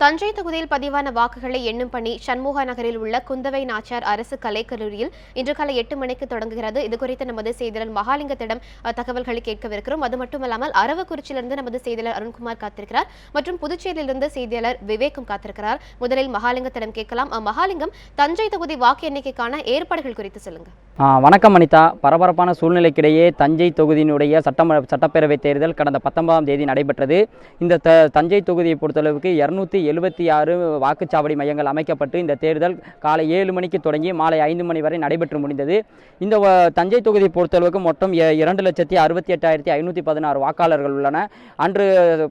தஞ்சை தொகுதியில் பதிவான வாக்குகளை எண்ணும் பணி சண்முகா நகரில் உள்ள குந்தவை நாச்சார் அரசு கலைக்கல்லூரியில் இன்று காலை எட்டு மணிக்கு தொடங்குகிறது. இது குறித்து நமது செய்தியாளர் மகாலிங்கத்திடம் தகவல்களை கேட்கவிருக்கிறோம். அது மட்டுமல்லாமல் அரவக்குறிச்சியிலிருந்து நமது செய்தியாளர் அருண்குமார் காத்திருக்கிறார். மற்றும் புதுச்சேரியிலிருந்து செய்தியாளர் விவேக்கும் காத்திருக்கிறார். முதலில் மகாலிங்கத்திடம் கேட்கலாம். அஹ், மகாலிங்கம் தஞ்சை தொகுதி வாக்கு எண்ணிக்கைக்கான ஏற்பாடுகள் குறித்து சொல்லுங்க. வணக்கம் அனிதா. பரபரப்பான சூழ்நிலைக்கிடையே தஞ்சை தொகுதியினுடைய சட்டம சட்டப்பேரவைத் தேர்தல் கடந்த பத்தொன்பதாம் தேதி நடைபெற்றது. இந்த த தஞ்சை தொகுதியை பொறுத்தளவுக்கு இரநூத்தி எழுபத்தி ஆறு வாக்குச்சாவடி மையங்கள் அமைக்கப்பட்டு இந்த தேர்தல் காலை ஏழு மணிக்கு தொடங்கி மாலை ஐந்து மணி வரை நடைபெற்று முடிந்தது. இந்த வ- தஞ்சை தொகுதியை பொறுத்தளவுக்கு மொத்தம் இரண்டு லட்சத்தி அறுபத்தி எட்டாயிரத்தி ஐநூற்றி பதினாறு வாக்காளர்கள் உள்ளன. அன்று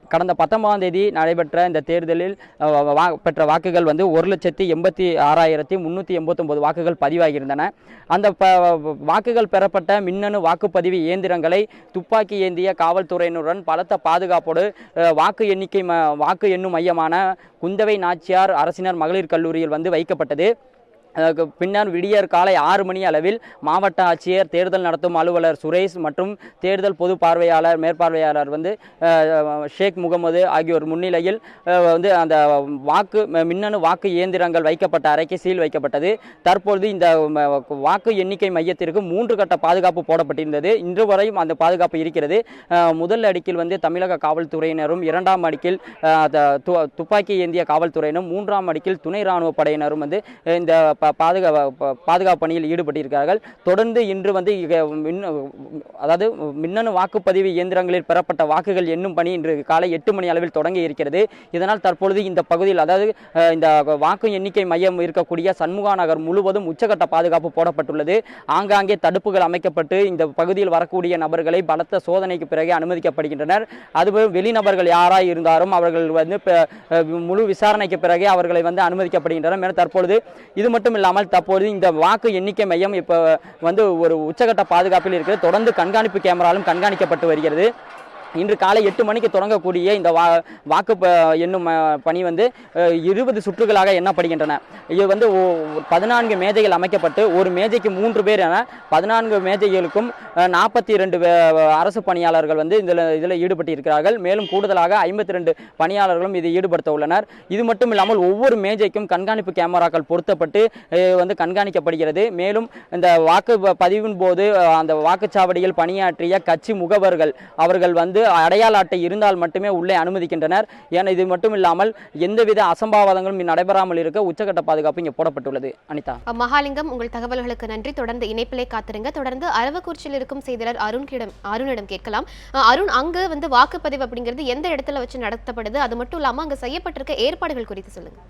கடந்த பத்தொன்பதாம் தேதி நடைபெற்ற இந்த தேர்தலில் வா- பெற்ற வாக்குகள் வந்து ஒரு லட்சத்தி எண்பத்தி ஆறாயிரத்தி முந்நூற்றி எண்பத்தொம்போது வாக்குகள் பதிவாகியிருந்தன. அந்த ப வாக்குகள் பெறப்பட்ட மின்னணு வாக்குப்பதிவு இயந்திரங்களை துப்பாக்கி ஏந்திய காவல்துறையினருடன் பலத்த பாதுகாப்போடு வாக்கு எண்ணிக்கை ம வாக்கு எண்ணும் மையமான குந்தவை நாச்சியார் அரசினர் மகளிர் கல்லூரியில் வந்து வைக்கப்பட்டது. அதற்கு பின்னர் விடியற் காலை ஆறு மணி அளவில் மாவட்ட ஆட்சியர் தேர்தல் நடத்தும் அலுவலர் சுரேஷ் மற்றும் தேர்தல் பொது பார்வையாளர் மேற்பார்வையாளர் வந்து ஷேக் முகமது ஆகியோர் முன்னிலையில் வந்து அந்த வாக்கு ம- மின்னணு வாக்கு இயந்திரங்கள் வைக்கப்பட்ட அறைக்கு சீல் வைக்கப்பட்டது. தற்பொழுது இந்த வாக்கு எண்ணிக்கை மையத்திற்கு மூன்று கட்ட பாதுகாப்பு போடப்பட்டிருந்தது. இன்று வரையும் அந்த பாதுகாப்பு இருக்கிறது. முதல் அடுக்கில் வந்து தமிழக காவல்துறையினரும் இரண்டாம் அடுக்கில் து- துப்பாக்கி ஏந்திய காவல்துறையினரும் மூன்றாம் அடுக்கில் துணை ராணுவ படையினரும் வந்து இந்த பாதுகா ப- பாதுகாப்பு பணியில் ஈடுபட்டிருக்கிறார்கள். தொடர்ந்து இன்று வந்து அதாவது மின்னணு வாக்குப்பதிவு இயந்திரங்களில் பெறப்பட்ட வாக்குகள் எண்ணும் பணி இன்று காலை எட்டு மணி அளவில் தொடங்கி இருக்கிறது. இதனால் தற்பொழுது இந்த பகுதியில் அதாவது இந்த வாக்கு எண்ணிக்கை மையம் இருக்கக்கூடிய சண்முகா நகர் முழுவதும் உச்சகட்ட பாதுகாப்பு போடப்பட்டுள்ளது. ஆங்காங்கே தடுப்புகள் அமைக்கப்பட்டு இந்த பகுதியில் வரக்கூடிய நபர்களை பலத்த சோதனைக்கு பிறகு அனுமதிக்கப்படுகின்றனர். அதுபோல் வெளிநபர்கள் யாராக இருந்தாலும் அவர்கள் வந்து முழு விசாரணைக்கு பிறகு அவர்களை வந்து அனுமதிக்கப்படுகின்றனர். மேலும் தற்பொழுது இது மட்டும் இல்லாமல் தற்போது இந்த வாக்கு எண்ணிக்கை மையம் இப்போ வந்து ஒரு உச்சகட்ட பாதுகாப்பில் இருக்கிறது தொடர்ந்து கண்காணிப்பு கேமராலும் கண்காணிக்கப்பட்டு வருகிறது. இன்று காலை எட்டு மணிக்கு தொடங்கக்கூடிய இந்த வா வாக்கு என்னும் எண்ணும் பணி வந்து இருபது சுற்றுகளாக எண்ணப்படுகின்றன. இது வந்து பதினான்கு மேஜைகள் அமைக்கப்பட்டு ஒரு மேஜைக்கு மூன்று பேர் என பதினான்கு மேஜைகளுக்கும் நாற்பத்தி ரெண்டு அரசு பணியாளர்கள் வந்து இதில் இதில் ஈடுபட்டு இருக்கிறார்கள் மேலும் கூடுதலாக ஐம்பத்தி ரெண்டு பணியாளர்களும் இதில் ஈடுபடுத்த உள்ளனர். இது மட்டும் இல்லாமல் ஒவ்வொரு மேஜைக்கும் கண்காணிப்பு கேமராக்கள் பொருத்தப்பட்டு வந்து கண்காணிக்கப்படுகிறது. மேலும் இந்த வாக்கு பதிவின் போது அந்த வாக்குச்சாவடியில் பணியாற்றிய கட்சி முகவர்கள் அவர்கள் வந்து அடையாள அட்டை இருந்தால் மட்டுமே உள்ளே அனுமதிக்கின்றனர். ஏன்னா இது மட்டும் இல்லாமல் எந்தவித அசம்பாவிதங்களும் நடைபெறாமல் இருக்க உச்சகட்ட பாதுகாப்பு இங்கே போடப்பட்டுள்ளது. அனிதா. மகாலிங்கம் உங்கள் தகவல்களுக்கு நன்றி. தொடர்ந்து இணைப்பிலே காத்திருங்க. தொடர்ந்து அரவக்குறிச்சியில் இருக்கும் செய்தியாளர் அருண்கிடம் அருணிடம் கேட்கலாம். அருண் அங்கு வந்து வாக்குப்பதிவு அப்படிங்கிறது எந்த இடத்துல வச்சு நடத்தப்படுது? அது மட்டும் இல்லாமல் அங்க செய்யப்பட்டிருக்க ஏற்பாடுகள் குறித்து சொல்லுங்க.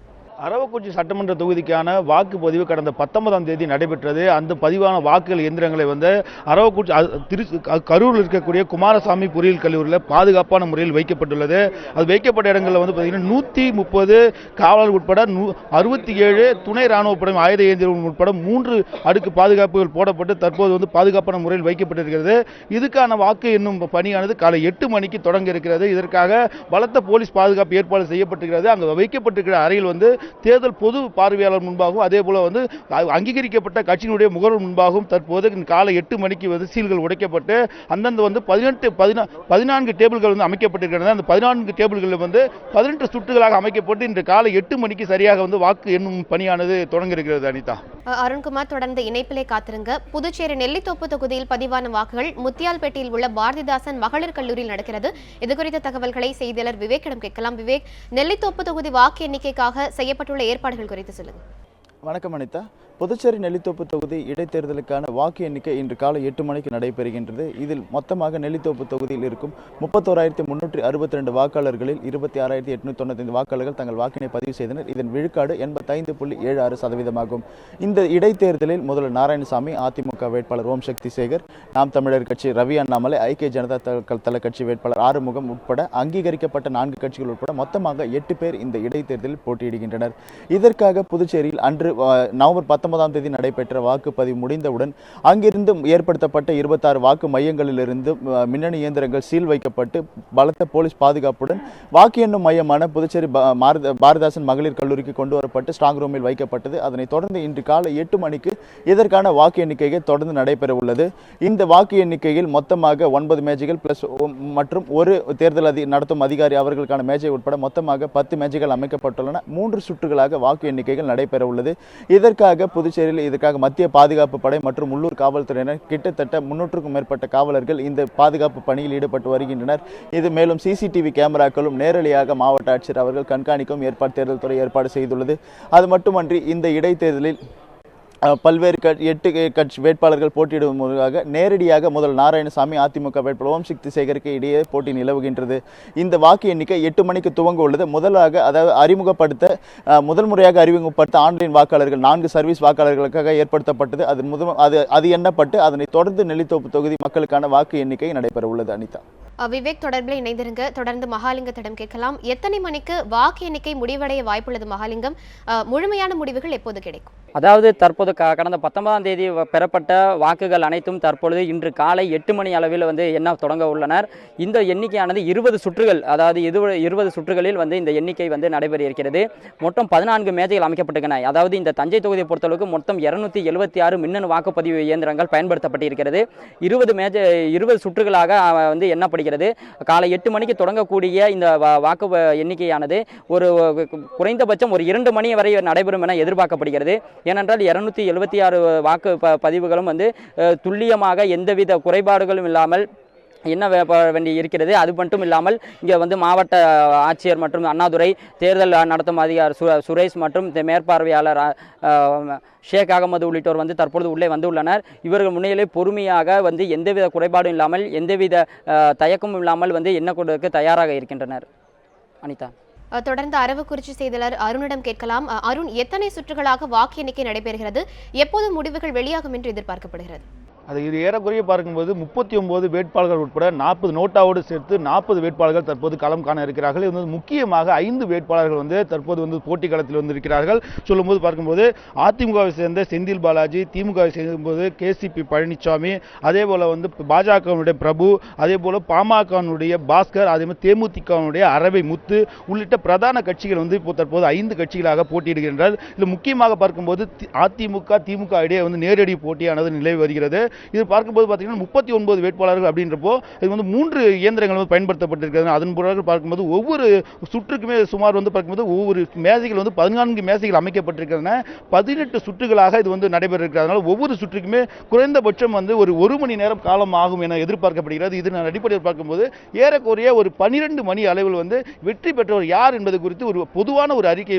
அரவக்குறிச்சி சட்டமன்ற தொகுதிக்கான வாக்குப்பதிவு கடந்த பத்தொன்பதாம் தேதி நடைபெற்றது. அந்த பதிவான வாக்குகள் இயந்திரங்களை வந்து அரவக்குறிச்சி திரு க- கரூரில் இருக்கக்கூடிய குமாரசாமி பொறியியல் கல்லூரியில் பாதுகாப்பான முறையில் வைக்கப்பட்டுள்ளது. அது வைக்கப்பட்ட இடங்களில் வந்து பார்த்தீங்கன்னா நூற்றி முப்பது காவலர் உட்பட நூ அறுபத்தி ஏழு துணை ராணுவ ஆயுத இயந்திரம் உட்பட மூன்று அடுக்கு பாதுகாப்புகள் போடப்பட்டு தற்போது வந்து பாதுகாப்பான முறையில் வைக்கப்பட்டிருக்கிறது. இதுக்கான வாக்கு என்னும் பணியானது காலை எட்டு மணிக்கு தொடங்க இருக்கிறது. இதற்காக பலத்த போலீஸ் பாதுகாப்பு ஏற்பாடு செய்யப்பட்டிருக்கிறது. அங்கே வைக்கப்பட்டிருக்கிற அறையில் வந்து தேர்தல் பொது பார்வையாளர் முன்பாகவும் அதே போல வந்து அங்கீகரிக்கப்பட்ட கட்சியினுடைய முகவர் முன்பாகவும் தற்போது காலை எட்டு மணிக்கு வந்து சீல்கள் உடைக்கப்பட்டு அந்தந்த வந்து பதினெட்டு பதினா பதினான்கு டேபிள்கள் வந்து அமைக்கப்பட்டிருக்கிறது அந்த பதினான்கு டேபிள்களில் வந்து பதினெட்டு சுற்றுகளாக அமைக்கப்பட்டு இன்று காலை எட்டு மணிக்கு சரியாக வந்து வாக்கு எண்ணும் பணியானது தொடங்கியிருக்கிறது அனிதா. அருண்குமார் தொடர்ந்து இணைப்பிலே காத்திருங்க. புதுச்சேரி நெல்லித்தோப்பு தொகுதியில் பதிவான வாக்குகள் முத்தியால்பேட்டையில் உள்ள பாரதிதாசன் மகளிர் கல்லூரியில் நடக்கிறது. இது குறித்த தகவல்களை செய்தியாளர் விவேக்கிடம் கேட்கலாம். விவேக் நெல்லித்தோப்பு தொகுதி வாக்கு எண்ணிக்கைக்காக செய்யப்பட்டுள்ள ஏற்பாடுகள் குறித்து சொல்லுங்க. வணக்கம் அனிதா. புதுச்சேரி நெல்லித்தோப்பு தொகுதி இடைத்தேர்தலுக்கான வாக்கு எண்ணிக்கை இன்று காலை எட்டு மணிக்கு நடைபெறுகின்றது. இதில் மொத்தமாக நெல்லித்தோப்பு தொகுதியில் இருக்கும் முப்பத்தோராயிரத்தி முன்னூற்றி அறுபத்தி ரெண்டு வாக்காளர்களில் இருபத்தி ஆறாயிரத்தி எட்நூத்தி தொண்ணூத்தைந்து வாக்காளர்கள் தங்கள் வாக்கினை பதிவு செய்தனர். இதன் விழுக்காடு எண்பத்தைந்து புள்ளி ஏழு ஆறு சதவீதமாகும். இந்த இடைத்தேர்தலில் முதல்வர் நாராயணசாமி அதிமுக வேட்பாளர் ஓம் சக்தி சேகர் நாம் தமிழர் கட்சி ரவி அண்ணாமலை ஐக்கிய ஜனதா தள- கட்சி வேட்பாளர் ஆறுமுகம் உட்பட அங்கீகரிக்கப்பட்ட நான்கு கட்சிகள் உட்பட மொத்தமாக எட்டு பேர் இந்த இடைத்தேர்தலில் போட்டியிடுகின்றனர். இதற்காக புதுச்சேரியில் அன்று நவம்பர் பத்தொன்பது பத்தொன்பதாம் தேதி நடைபெற்ற வாக்குப்பதிவு முடிந்தவுடன் அங்கிருந்து ஏற்படுத்தப்பட்ட இருபத்தாறு வாக்கு மையங்களிலிருந்து மின்னணு இயந்திரங்கள் சீல் வைக்கப்பட்டு பலத்த போலீஸ் பாதுகாப்புடன் வாக்கு எண்ணும் மையமான புதுச்சேரி பாரதாசன் பாரதிதாசன் மகளிர் கல்லூரிக்கு கொண்டு வரப்பட்டு ஸ்ட்ராங் ரூமில் வைக்கப்பட்டது. அதனைத் தொடர்ந்து இன்று காலை எட்டு மணிக்கு இதற்கான வாக்கு எண்ணிக்கைகள் தொடர்ந்து நடைபெற உள்ளது. இந்த வாக்கு எண்ணிக்கையில் மொத்தமாக ஒன்பது மேஜைகள் பிளஸ் மற்றும் ஒரு தேர்தல் அதி நடத்தும் அதிகாரி அவர்களுக்கான மேஜை உட்பட மொத்தமாக பத்து மேஜைகள் அமைக்கப்பட்டுள்ளன. மூன்று சுற்றுகளாக வாக்கு எண்ணிக்கைகள் நடைபெற உள்ளது. இதற்காக புதுச்சேரியில் இதற்காக மத்திய பாதுகாப்பு படை மற்றும் உள்ளூர் காவல்துறையினர் கிட்டத்தட்ட முன்னூற்றுக்கும் மேற்பட்ட காவலர்கள் இந்த பாதுகாப்பு பணியில் ஈடுபட்டு வருகின்றனர். இது மேலும் சிசிடிவி கேமராக்களும் நேரடியாக மாவட்ட ஆட்சியர் அவர்கள் கண்காணிக்கும் ஏற்பாடு தேர்தல் துறை ஏற்பாடு செய்துள்ளது. அது மட்டுமன்றி இந்த இடைத்தேர்தலில் பல்வேறு கட்சி எட்டு கட்சி வேட்பாளர்கள் போட்டியிடும் முறையாக நேரடியாக முதல் நாராயணசாமி அதிமுக வேட்பாளர் ஓம் சக்தி சேகருக்கு இடையே போட்டி நிலவுகின்றது. இந்த வாக்கு எண்ணிக்கை எட்டு மணிக்கு துவங்க உள்ளது. முதலாக அதாவது அறிமுகப்படுத்த முதல் முறையாக அறிமுகப்படுத்த ஆன்லைன் வாக்காளர்கள் நான்கு சர்வீஸ் வாக்காளர்களுக்காக ஏற்படுத்தப்பட்டது. அது முதல் அது அது எண்ணப்பட்டு அதனைத் தொடர்ந்து நெல்லித்தோப்பு தொகுதி மக்களுக்கான வாக்கு எண்ணிக்கை நடைபெற உள்ளது அனிதா. விவேக் தொடர்பில் இணைந்திருங்க. தொடர்ந்து மகாலிங்கத்திடம் கேட்கலாம். எத்தனை மணிக்கு வாக்கு எண்ணிக்கை முடிவடைய வாய்ப்புள்ளது மகாலிங்கம்? முழுமையான முடிவுகள் எப்போது கிடைக்கும்? அதாவது தற்போது கடந்த பத்தொன்பதாம் தேதி பெறப்பட்ட வாக்குகள் அனைத்தும் தற்பொழுது இன்று காலை எட்டு மணி அளவில் வந்து எண்ண தொடங்க உள்ளனர். இந்த எண்ணிக்கையானது இருபது சுற்றுகள் அதாவது இது இருபது சுற்றுகளில் வந்து இந்த எண்ணிக்கை வந்து நடைபெற இருக்கிறது. மொத்தம் பதினான்கு மேஜைகள் அமைக்கப்பட்டிருக்கின்றன. அதாவது இந்த தஞ்சை தொகுதியை பொறுத்தளவுக்கு மொத்தம் இருநூத்தி எழுபத்தி ஆறு மின்னணு வாக்குப்பதிவு இயந்திரங்கள் பயன்படுத்தப்பட்டிருக்கிறது. இருபது மேஜை இருபது சுற்றுகளாக வந்து வந்து எண்ணப்படுகிறது. காலை எட்டு மணிக்கு தொடங்கக்கூடிய இந்த வாக்கு எண்ணிக்கையானது ஒரு குறைந்தபட்சம் ஒரு இரண்டு மணி வரை நடைபெறும் என எதிர்பார்க்கப்படுகிறது. ஏனென்றால் இருநூத்தி எழுபத்தி ஆறு வாக்கு ப- பதிவுகளும் வந்து அஹ், துல்லியமாக எந்தவித குறைபாடுகளும் இல்லாமல் என்ன வே- வேண்டி இருக்கிறது? அது மட்டும் இல்லாமல் இங்கே வந்து மாவட்ட ஆட்சியர் மற்றும் அண்ணாதுரை தேர்தல் நடத்தும் அதிகாரி சு சுரேஷ் மற்றும் இந்த மேற்பார்வையாளர் ஷேக் அகமது உள்ளிட்டோர் வந்து தற்பொழுது உள்ளே வந்துள்ளனர். இவர்கள் முன்னிலே பொறுமையாக வந்து எந்தவித குறைபாடும் இல்லாமல் எந்தவித தயக்கமும் இல்லாமல் வந்து என்ன கொடுக்க தயாராக இருக்கின்றனர். அனிதா. தொடர்ந்து அரவக்குறிச்சி செய்தியாளர் அருணிடம் கேட்கலாம். அருண் எத்தனை சுற்றுகளாக வாக்கு எண்ணிக்கை நடைபெறுகிறது? எப்போது முடிவுகள் வெளியாகும் என்று எதிர்பார்க்கப்படுகிறது? அது இது ஏறக்குறைய பார்க்கும்போது முப்பத்தி ஒம்பது வேட்பாளர்கள் உட்பட நாற்பது நோட்டாவோடு சேர்த்து நாற்பது வேட்பாளர்கள் தற்போது களம் காண இருக்கிறார்கள். இது வந்து முக்கியமாக ஐந்து வேட்பாளர்கள் வந்து தற்போது வந்து போட்டி களத்தில் வந்து இருக்கிறார்கள் சொல்லும்போது பார்க்கும்போது அதிமுகவை சேர்ந்த செந்தில் பாலாஜி திமுகவை சேர்க்கும்போது கேசிபி பழனிசாமி அதே போல் வந்து பாஜகவினுடைய பிரபு அதே போல் பாமகவினுடைய பாஸ்கர் அதே மாதிரி தேமுதிகவினுடைய அரவை முத்து உள்ளிட்ட பிரதான கட்சிகள் வந்து இப்போ தற்போது ஐந்து கட்சிகளாக போட்டியிடுகின்றனர். இதில் முக்கியமாக பார்க்கும்போது அதிமுக திமுக இடையே வந்து நேரடி போட்டியானது நிலவி வருகிறது. இது பார்க்கும்போது பார்த்தீங்கன்னா முப்பத்தி ஒன்பது வேட்பாளர்கள் அப்படின்றப்போ இது வந்து மூன்று இயந்திரங்கள் வந்து பயன்படுத்தப்பட்டிருக்கிறது அதன் பிறகு பார்க்கும்போது ஒவ்வொரு சுற்றுக்குமே சுமார் வந்து பார்க்கும்போது ஒவ்வொரு மேசைகள் வந்து பதினான்கு மேசைகள் அமைக்கப்பட்டிருக்கின்றன பதினெட்டு சுற்றுகளாக இது வந்து நடைபெற இருக்கிறதுனால ஒவ்வொரு சுற்றுக்குமே குறைந்தபட்சம் வந்து ஒரு ஒரு மணி நேரம் காலம் ஆகும் என எதிர்பார்க்கப்படுகிறது. இதன் அடிப்படையில் பார்க்கும்போது ஏறக்குறைய ஒரு பனிரெண்டு மணி அளவில் வந்து வெற்றி பெற்றவர் யார் என்பது குறித்து ஒரு பொதுவான ஒரு அறிக்கை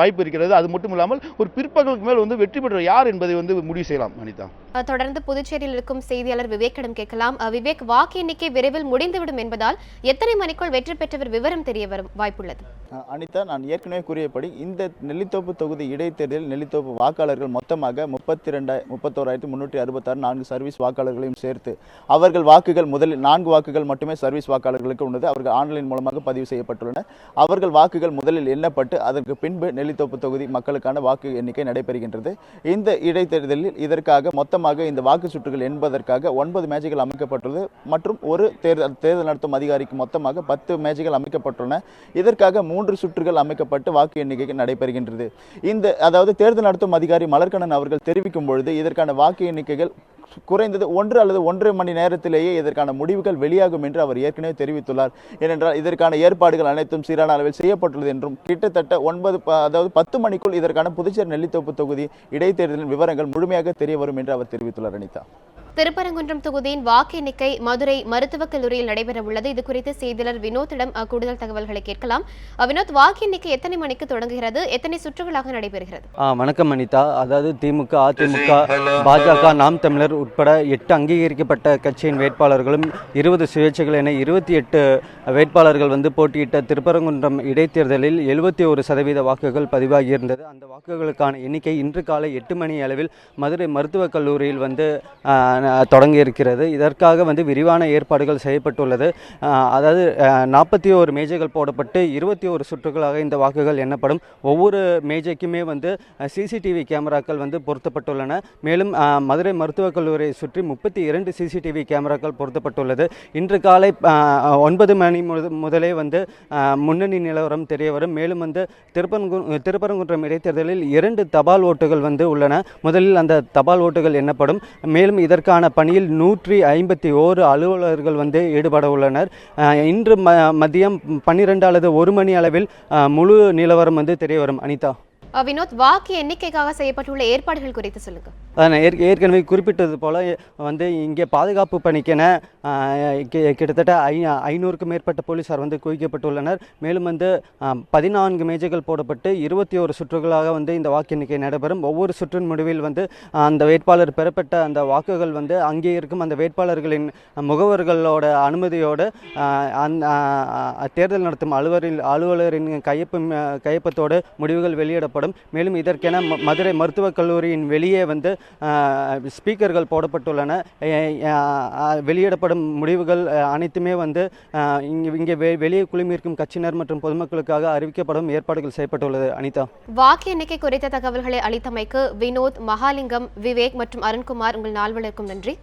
வாய்ப்பு இருக்கிறது. அது மட்டும் இல்லாமல் ஒரு பிற்பகலுக்கு மேல் வந்து வெற்றி பெற்றவர் யார் என்பதை வந்து முடிவு செய்யலாம் அனிதா. தொடர்ந்து தொடர்ந்து புதுச்சேரியில் இருக்கும் செய்தியாளர் விவேக்கிடம் கேட்கலாம். விவேக் வாக்கு எண்ணிக்கை விரைவில் முடிந்துவிடும் என்பதால் எத்தனை மணிக்குள் வெற்றி பெற்றவர் விவரம் தெரிய வரும் வாய்ப்புள்ளது. அனிதா நான் ஏற்கனவே கூறியபடி இந்த நெல்லித்தோப்பு தொகுதி இடைத்தேர்தலில் நெல்லித்தோப்பு வாக்காளர்கள் மொத்தமாக முப்பத்தி ரெண்டாய் முப்பத்தோராயிரத்தி முன்னூற்றி அறுபத்தாறு நான்கு சர்வீஸ் வாக்காளர்களையும் சேர்த்து அவர்கள் வாக்குகள் முதலில் நான்கு வாக்குகள் மட்டுமே சர்வீஸ் வாக்காளர்களுக்கு உள்ளது. அவர்கள் ஆன்லைன் மூலமாக பதிவு செய்யப்பட்டுள்ளன அவர்கள் வாக்குகள் முதலில் எண்ணப்பட்டு அதற்கு பின்பு நெல்லித்தோப்பு தொகுதி மக்களுக்கான வாக்கு எண்ணிக்கை நடைபெறுகின்றது. இந்த இடைத்தேர்தலில் இதற்காக மொத்தமாக இந்த வாக்கு சுற்றுகள் என்பதற்காக ஒன்பது மேஜைகள் அமைக்கப்பட்டுள்ளது. மற்றும் ஒரு தேர்தல் தேர்தல் நடத்தும் அதிகாரிக்கு மொத்தமாக பத்து மேஜைகள் அமைக்கப்பட்டுள்ளன. இதற்காக மூன்று சுற்றுகள் அமைக்கப்பட்டு வாக்கு எண்ணிக்கை நடைபெறுகின்றது. இந்த அதாவது தேர்தல் நடத்தும் அதிகாரி மலர்கண்ணன் அவர்கள் தெரிவிக்கும் பொழுது இதற்கான வாக்கு எண்ணிக்கைகள் குறைந்தது ஒன்று அல்லது ஒன்றரை மணி நேரத்திலேயே இதற்கான முடிவுகள் வெளியாகும் என்று அவர் ஏற்கனவே தெரிவித்துள்ளார். ஏனென்றால் இதற்கான ஏற்பாடுகள் அனைத்தும் சீரான அளவில் செய்யப்பட்டுள்ளது என்றும் கிட்டத்தட்ட ஒன்பது அதாவது பத்து மணிக்குள் இதற்கான புதுச்சேரி நெல்லித்தோப்பு தொகுதி இடைத்தேர்தலின் விவரங்கள் முழுமையாக தெரிய வரும் என்று அவர் தெரிவித்துள்ளார் அனிதா. திருப்பரங்குன்றம் தொகுதியின் வாக்கு எண்ணிக்கை மதுரை மருத்துவக் கல்லூரியில் நடைபெற உள்ளது இது குறித்து செய்தியாளர் வினோத்திடம் கூடுதல் தகவல்களை கேட்கலாம். வினோத் வாக்கு எண்ணிக்கை எத்தனை மணிக்கு தொடங்குகிறது? எத்தனை சுற்றுகளாக நடைபெறுகிறது? வணக்கம் அனிதா. அதாவது திமுக அதிமுக பாஜக நாம் தமிழர் உட்பட எட்டு அங்கீகரிக்கப்பட்ட கட்சியின் வேட்பாளர்களும் இருபது சுயேட்சைகள் என இருபத்தி எட்டு வேட்பாளர்கள் வந்து போட்டியிட்ட திருப்பரங்குன்றம் இடைத்தேர்தலில் எழுபத்தி ஒரு சதவீத வாக்குகள் பதிவாகியிருந்தது. அந்த வாக்குகளுக்கான எண்ணிக்கை இன்று காலை எட்டு மணி அளவில் மதுரை மருத்துவக் கல்லூரியில் வந்து தொடங்கி இருக்கிறது இதற்காக வந்து விரிவான ஏற்பாடுகள் செய்யப்பட்டுள்ளது. அதாவது நாற்பத்தி ஓரு மேஜைகள் போடப்பட்டு இருபத்தி ஒரு சுற்றுகளாக இந்த வாக்குகள் எண்ணப்படும். ஒவ்வொரு மேஜைக்குமே வந்து சிசிடிவி கேமராக்கள் வந்து பொருத்தப்பட்டுள்ளன. மேலும் மதுரை மருத்துவக் கல்லூரியை சுற்றி முப்பத்தி இரண்டு சிசிடிவி கேமராக்கள் பொருத்தப்பட்டுள்ளது. இன்று காலை ஒன்பது மணி முதலே வந்து முன்னணி நிலவரம் தெரிய வரும் மேலும் வந்து திருப்பரங்கு திருப்பரங்குன்றம் இடைத்தேர்தலில் இரண்டு தபால் ஓட்டுகள் வந்து உள்ளன. முதலில் அந்த தபால் ஓட்டுகள் எண்ணப்படும். மேலும் இதற்கான பணியில் நூற்றி ஐம்பத்தி ஓரு அலுவலர்கள் வந்து ஈடுபட உள்ளனர். இன்று ம மதியம் பன்னிரெண்டு அல்லது ஒரு மணி அளவில் முழு நிலவரம் வந்து தெரிய வரும். அனிதா. வினோத் வாக்கு எண்ணிக்கைக்காக செய்யப்பட்டுள்ள ஏற்பாடுகள் குறித்து சொல்லுங்க. ஏற்க- ஏற்கனவே குறிப்பிட்டது போல் வந்து இங்கே பாதுகாப்பு பணிக்கென கி- கிட்டத்தட்ட ஐ ஐநூறுக்கும் மேற்பட்ட போலீசார் வந்து குவிக்கப்பட்டுள்ளனர். மேலும் வந்து பதினான்கு மேஜைகள் போடப்பட்டு இருபத்தி ஒரு சுற்றுகளாக வந்து இந்த வாக்கு எண்ணிக்கை நடைபெறும். ஒவ்வொரு சுற்றின் முடிவில் வந்து அந்த வேட்பாளர் பெறப்பட்ட அந்த வாக்குகள் வந்து அங்கே இருக்கும் அந்த வேட்பாளர்களின் முகவர்களோட அனுமதியோடு அந்த தேர்தல் நடத்தும் அலுவலரில் அலுவலரின் கையொப்பம் கையொப்பத்தோடு முடிவுகள் வெளியிடப்படும். மேலும் இதற்கென மதுரை மருத்துவக் கல்லூரியின் வெளியே வந்து ஸ்பீக்கர்கள் போடப்பட்டுள்ளன. வெளியிடப்படும் முடிவுகள் அனைத்துமே வந்து இங்கே வெ- வெளியே குழுமியிருக்கும் கட்சியினர் மற்றும் பொதுமக்களுக்காக அறிவிக்கப்படும் ஏற்பாடுகள் செய்யப்பட்டுள்ளது. அனிதா. வாக்கு எண்ணிக்கை குறித்த தகவல்களை அளித்தமைக்கு வினோத் மகாலிங்கம் விவேக் மற்றும் அருண்குமார் உங்கள் நால்வருக்கும் நன்றி.